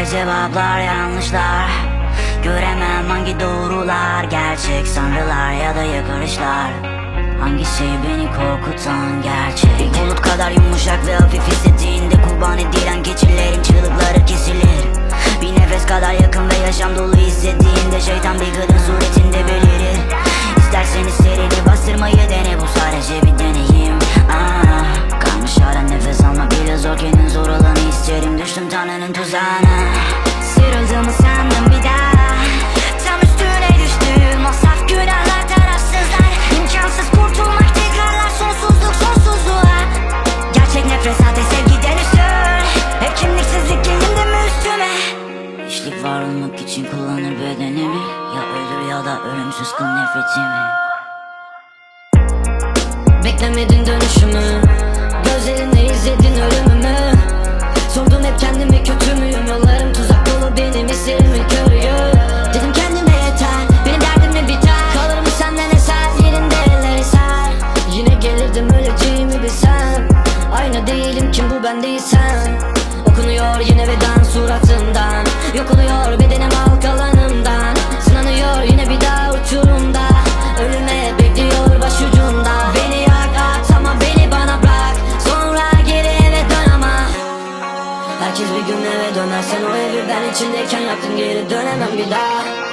ve cevaplar yanlışlar. Göremem hangi doğrular gerçek sanrılar ya da yakarışlar. Hangi şey beni korkutan gerçek? Bir bulut kadar yumuşak ve hafif hissettiğinde kurban edilen keçilerin Sıyrıldığımı sandım bir daha. Tam üstüne düştüm. O saf günahlar tarafsızlar. İmkansız kurtulmak tekrarlar. Sonsuzluk sonsuzluğa. Gerçek nefret sahte sevgiden üstün. Hep kimliksizlik gelindi mi üstüme. İşlik var olmak için kullanır bedenimi. Ya öldür ya da ölümsüz kıl nefretimi. Beklemedin dönüşümü. Gözlerinde izledin ölümümü. Sordum hep kendime kötü müyüm Aynı değilim kim bu ben değilsem. Okunuyor yine veda suratından. Yok oluyor bedenim halk alanımdan Sınanıyor yine bir daha uçurumda. Ölüme bekliyor başucumda. Beni yak at ama beni bana bırak. Sonra geri eve dön ama. Herkes bir gün eve döner. Sen o evi ben içindeyken yaktın. Geri dönemem bir daha